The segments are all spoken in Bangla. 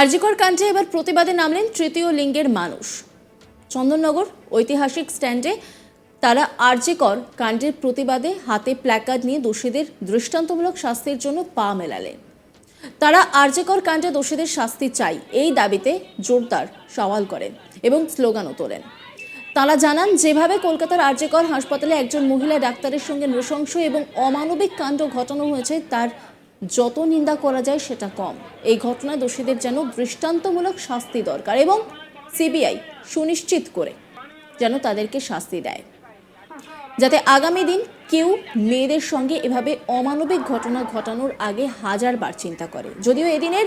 আরজিকর কাণ্ডে এবার প্রতিবাদে নামলেন তৃতীয় লিঙ্গের মানুষ। চন্দননগর ঐতিহাসিক স্ট্যান্ডে তারা আরজিকর কাণ্ডের প্রতিবাদে হাতে প্ল্যাকার্ড নিয়ে দোষীদের দৃষ্টান্তমূলক শাস্তির জন্য পা মেলালেন। তারা আরজিকর কাণ্ডে দোষীদের শাস্তি চাই, এই দাবিতে জোরদার সওয়াল করেন এবং স্লোগানও তোলেন। তারা জানান, যেভাবে কলকাতার আরজিকর হাসপাতালে একজন মহিলা ডাক্তারের সঙ্গে নৃশংস এবং অমানবিক কাণ্ড ঘটানো হয়েছে, তার যত নিন্দা করা যায় সেটা কম। এই ঘটনায় দোষীদের যেন দৃষ্টান্তমূলক শাস্তি দরকার এবং সিবিআই সুনিশ্চিত করে যেন তাদেরকে শাস্তি দেয়। যাতে আগামী দিন কেউ মেয়েদের সঙ্গে এভাবে অমানবিক ঘটনা ঘটানোর আগে হাজারবার চিন্তা করে। যদিও এদিনের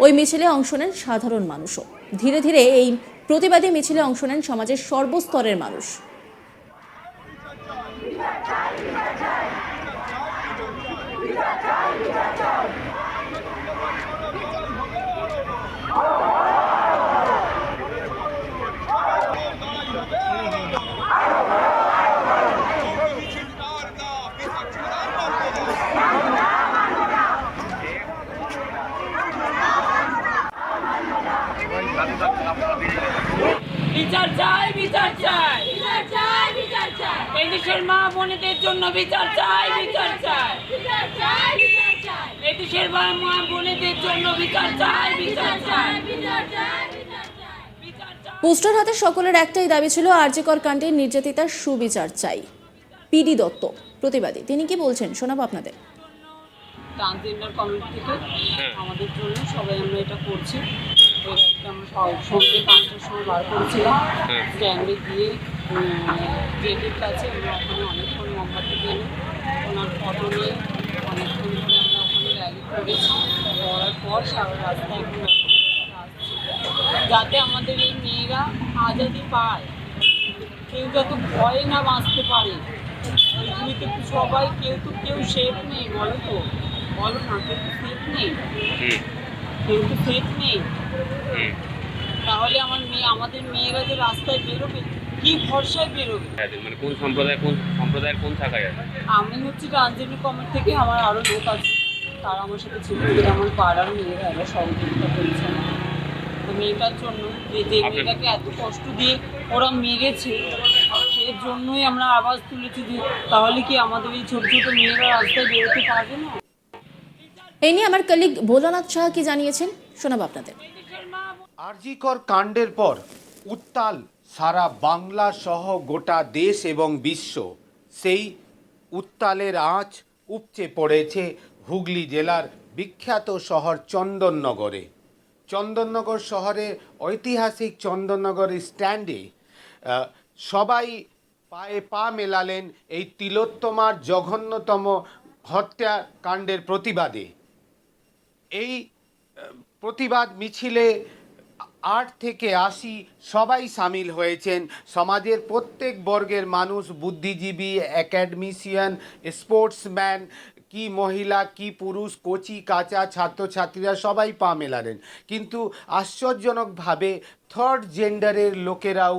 ওই মিছিলে অংশ নেন সাধারণ মানুষও। ধীরে ধীরে এই প্রতিবাদী মিছিলে অংশ নেন সমাজের সর্বস্তরের মানুষ। বিচার চাই বিচার চাই। বিচার চাই বিচার চাই এই দেশের মা বোনেদের জন্য বিচার চাই বিচার চাই। বিচার চাই বিচার চাই এই দেশের মা মা বোনেদের জন্য বিচার চাই বিচার চাই। বিচার চাই বিচার চাই বিচার চাই পোস্টার হাতে সকলের একটাই দাবি ছিল আরজিকর কাণ্ডে নির্যাতিতার সুবিচার চাই। পিডি দত্ত প্রতিবাদী। তিনি কি বলছেন? শোনাবো আপনাদের। ট্রান্সজেন্ডার কমিটি থেকে আমাদের জন্য সবাই আমরা এটা করছি। একটা আমরা সন্ধ্যে পাঁচটার সময় বার করেছিলাম স্ট্যান্ডে গিয়ে গেটের কাছে আমরা ওখানে অনেকক্ষণ মোমবাতি দিই ওনার ফটো নিয়ে অনেকক্ষণ ধরে আমরা ওখানে র্যালি করেছি। করার পর সারা রাস্তায় এখন যাতে আমাদের এই মেয়েরা আজাদি পায়। কেউ যত ভয়ে না বাঁচতে পারে। পৃথিবীতে সবাই কেউ তো কেউ সেফ নেই বলো তো। বলো না কেউ সেফ নেই। কেউ তো সেফ নেই। তাহলে আমার মেয়ে আমাদের মেয়েরা যে রাস্তায় বেরোবে কি ভরসায় বেরোবে? মানে কোন সম্প্রদায় কোন সম্প্রদায়ের কোন শাখায় আমি হচ্ছে রাঞ্জনী কমের থেকে আমার আরও লোক আছে। তারা আমার সাথে ছিল আমার পাড়ার মেয়েরা এরা সহযোগিতা করেছে। তো মেয়েটার জন্য যে যে মেয়েটাকে এত কষ্ট দিয়ে ওরা মেরেছে সেই জন্যই আমরা আওয়াজ তুলেছি যে তাহলে কি আমাদের এই ছোট ছোট মেয়েরা রাস্তায় বেরোতে পারবে না? এই নিয়ে আমার কলিগ ভোলানাথ শাহ কি জানিয়েছেন শোনাবো আপনাদের। আরজিকর কাণ্ডের পর উত্তাল সারা বাংলা সহ গোটা দেশ এবং বিশ্ব সেই উত্তালের আঁচ উপচে পড়েছে হুগলি জেলার বিখ্যাত শহর চন্দননগরে। চন্দননগর শহরের ঐতিহাসিক চন্দননগর স্ট্যান্ডে সবাই পায়ে পা মেলালেন এই তিলোত্তমার জঘন্যতম হত্যাকাণ্ডের প্রতিবাদে। এই প্রতিবাদ মিছিলে আট থেকে আশি সবাই সামিল হয়েছেন। সমাজের প্রত্যেক বর্গের মানুষ, বুদ্ধিজীবী অ্যাকাডেমিশিয়ান স্পোর্টসম্যান কি মহিলা, কি পুরুষ, কচি, কাঁচা, ছাত্রছাত্রীরা সবাই পা মেলালেন। কিন্তু আশ্চর্যজনকভাবে থার্ড জেন্ডারের লোকেরাও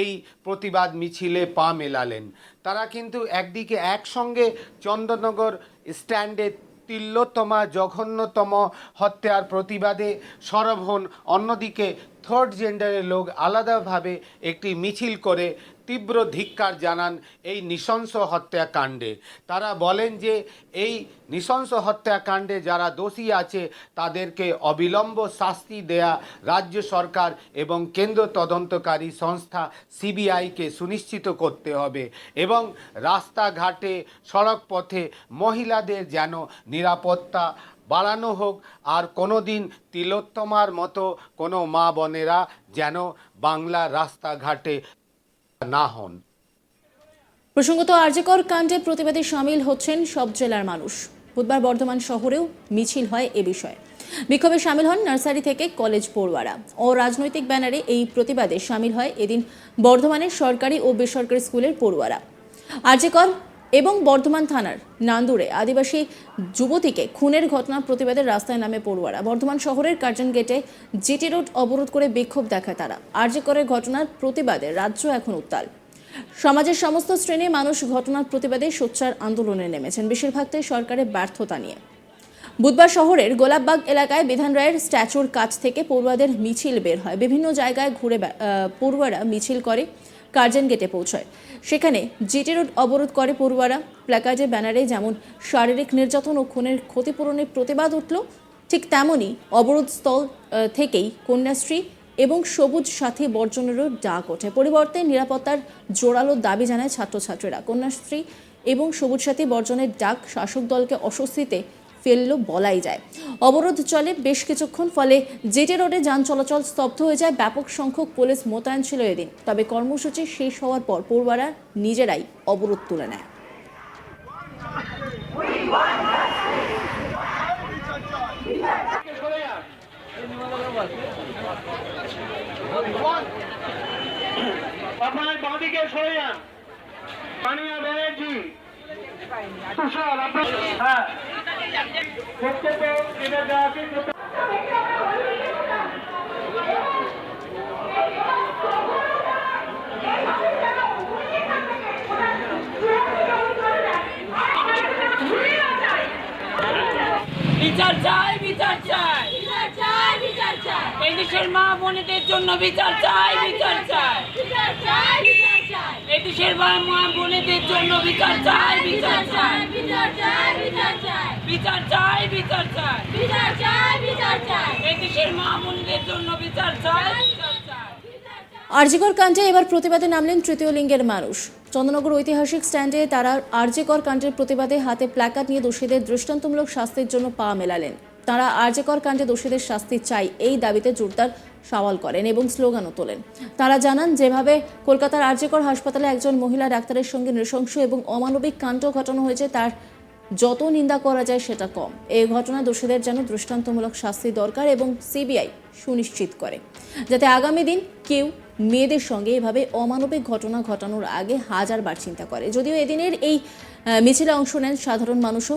এই প্রতিবাদ মিছিলে পা মেলালেন। তারা কিন্তু একদিকে একসঙ্গে চন্দননগর স্ট্যান্ডে তিল্লোত্তমা জঘন্যতম হত্যার প্রতিবাদে সরব হন অন্যদিকে থার্ড জেন্ডারের লোক আলাদাভাবে একটি মিছিল করে তীব্র ধিক্কার জানান এই নৃশংস হত্যাকাণ্ডে। তারা বলেন যে এই নৃশংস হত্যাকাণ্ডে যারা দোষী আছে, তাদেরকে অবিলম্ব শাস্তি দেয়া রাজ্য সরকার এবং কেন্দ্র তদন্তকারী সংস্থা সিবিআইকে সুনিশ্চিত করতে হবে এবং রাস্তাঘাটে সড়ক পথে মহিলাদের যেন নিরাপত্তা বাড়ানো হোক, আর কোনো দিন তিলোত্তমার মতো কোনো মা বোনেরা যেন বাংলা রাস্তাঘাটে না হন। প্রসঙ্গত আর্যকর কাণ্ডে প্রতিবাদে সামিল হচ্ছেন সব জেলার মানুষ। বুধবার বর্ধমান শহরেও মিছিল হয় এ বিষয়ে। বিক্ষোভে সামিল হন নার্সারি থেকে কলেজ পড়ুয়ারা। ও রাজনৈতিক ব্যানারে এই প্রতিবাদে সামিল হয় এদিন বর্ধমানের সরকারি ও বেসরকারি স্কুলের পড়ুয়ারা। আরজিকর এবং বর্ধমান থানার নান্দুরে আদিবাসী যুবতীকে খুনের ঘটনার প্রতিবাদে রাস্তায় নামে পড়ুয়ারা। বর্ধমান শহরের কার্জন গেটে জিটি রোড অবরোধ করে বিক্ষোভ দেখায় তারা। আরজিকরের ঘটনার প্রতিবাদে রাজ্য এখন উত্তাল। সমাজের সমস্ত শ্রেণির মানুষ ঘটনার প্রতিবাদে সোচ্চার আন্দোলনে নেমেছেন। বেশিরভাগটাই সরকারের ব্যর্থতা নিয়ে। বুধবার শহরের গোলাপবাগ এলাকায় বিধান রায়ের স্ট্যাচুর কাছ থেকে পড়ুয়াদের মিছিল বের হয়। বিভিন্ন জায়গায় ঘুরে পড়ুয়ারা মিছিল করে। কার্জন গেটে পৌঁছায়। সেখানে জিটি রোড অবরোধ করে পড়ুয়ারা। প্ল্যাকার্ডে ব্যানারে যেমন শারীরিক নির্যাতন ও খুনের ক্ষতিপূরণের প্রতিবাদ উঠল, ঠিক তেমনই অবরোধ স্থল থেকেই কন্যাশ্রী এবং সবুজ সাথী বর্জনেরও ডাক ওঠে। পরিবর্তে নিরাপত্তার জোরালো দাবি জানায় ছাত্রছাত্রীরা। কন্যাশ্রী এবং সবুজ সাথী বর্জনের ডাক শাসক দলকে অস্বস্তিতে ফেলল বলাই যায়। অবরোধ চলে বেশ কিছুক্ষণ, ফলে জেটে রোডে যান চলাচল স্তব্ধ হয়ে যায়। ব্যাপক সংখ্যক পুলিশ মোতায়েন ছিল এদিন। তবে কর্মসূচি শেষ হওয়ার পর পড়ুয়ারা নিজেরাই অবরোধ তুলে নেয়। আপনার বাঁদিকে সরে যান। বিচার চাই বিচার চাই। বিচার চাই বিচার চাই মা বোনেদের জন্য বিচার চাই বিচার চাই। বিচার চাই বিচার দেশের মা মা বোনেদের জন্য বিচার চাই বিচার চাই। বিচার চাই বিচার চাই। বিচার চাই বিচার চাই। বিচার চাই বিচার চাই। এই দেশের মা বোনেদের জন্য বিচার চাই। আরজিকর কাণ্ডে এবার প্রতিবাদে নামলেন তৃতীয় লিঙ্গের মানুষ। চন্দ্রনগর ঐতিহাসিক স্ট্যান্ডে তারা আরজিকর কাণ্ডের প্রতিবাদে হাতে প্ল্যাকার্ড নিয়ে দোষীদের দৃষ্টান্তমূলক শাস্তির জন্য পা মেলালেন। তারা আরজিকর কাণ্ডে দোষীদের শাস্তি চাই এই দাবিতে জোরদার সওয়াল করেন এবং স্লোগানও তোলেন। তারা জানান, যেভাবে কলকাতার আর্যকর হাসপাতালে একজন মহিলা ডাক্তারের সঙ্গে নৃশংস এবং অমানবিক কাণ্ড ঘটানো হয়েছে, তার যত নিন্দা করা যায় সেটা কম। এই ঘটনা দোষীদের যেন দৃষ্টান্তমূলক শাস্তি দরকার এবং সিবিআই সুনিশ্চিত করে। যাতে আগামী দিন কেউ মেয়েদের সঙ্গে এভাবে অমানবিক ঘটনা ঘটানোর আগে হাজারবার চিন্তা করে। যদিও এদিনের এই মিছিলে অংশ নেন সাধারণ মানুষও,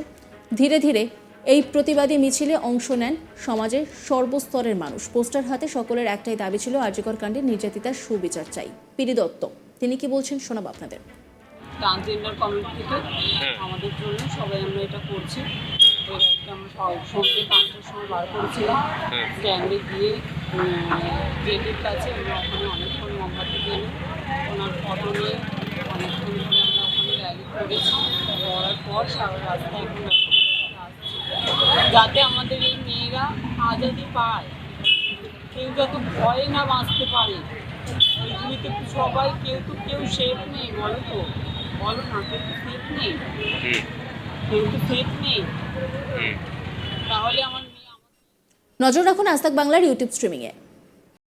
ধীরে ধীরে এই প্রতিবাদী মিছিলে অংশ নেন সমাজের সর্বস্তরের মানুষ পোস্টার হাতে সকলের একটাই দাবি ছিল আর্যকর কাণ্ডে নির্যাতিতার সুবিচার চাই পিডি দত্ত তিনি কি বলছেন শোনাব আপনাদের ট্রান্সজেন্ডার কমিউনিটি থেকে হ্যাঁ। আমাদের জন্য সবাই আমরা এটা করছি পাঁচটার সময় বার করেছিলাম হ্যাঁ। স্ট্যান্ডে গিয়ে গেটের কাছে আমরা ওখানে অনেকক্ষণ মোমবাতি দিয়ে ওনার ফটো নিয়ে অনেকক্ষণ ধরে আমরা ওখানে র্যালি করেছি করার পর সারা রাস্তায় আসছি। যাতে আমাদের এই মেয়েরা আজাদি পায়। কেউ যত ভয়ে না বাঁচতে পারে। সবাই কেউ তো কেউ সেফ নেই বলো তো। বলো না কেউ তো সেফ নেই। কেউ তো সেফ নেই। তাহলে আমার মেয়ে আমার নজর রাখুন আজ বাংলার ইউটিউব স্ট্রিমিংয়ে।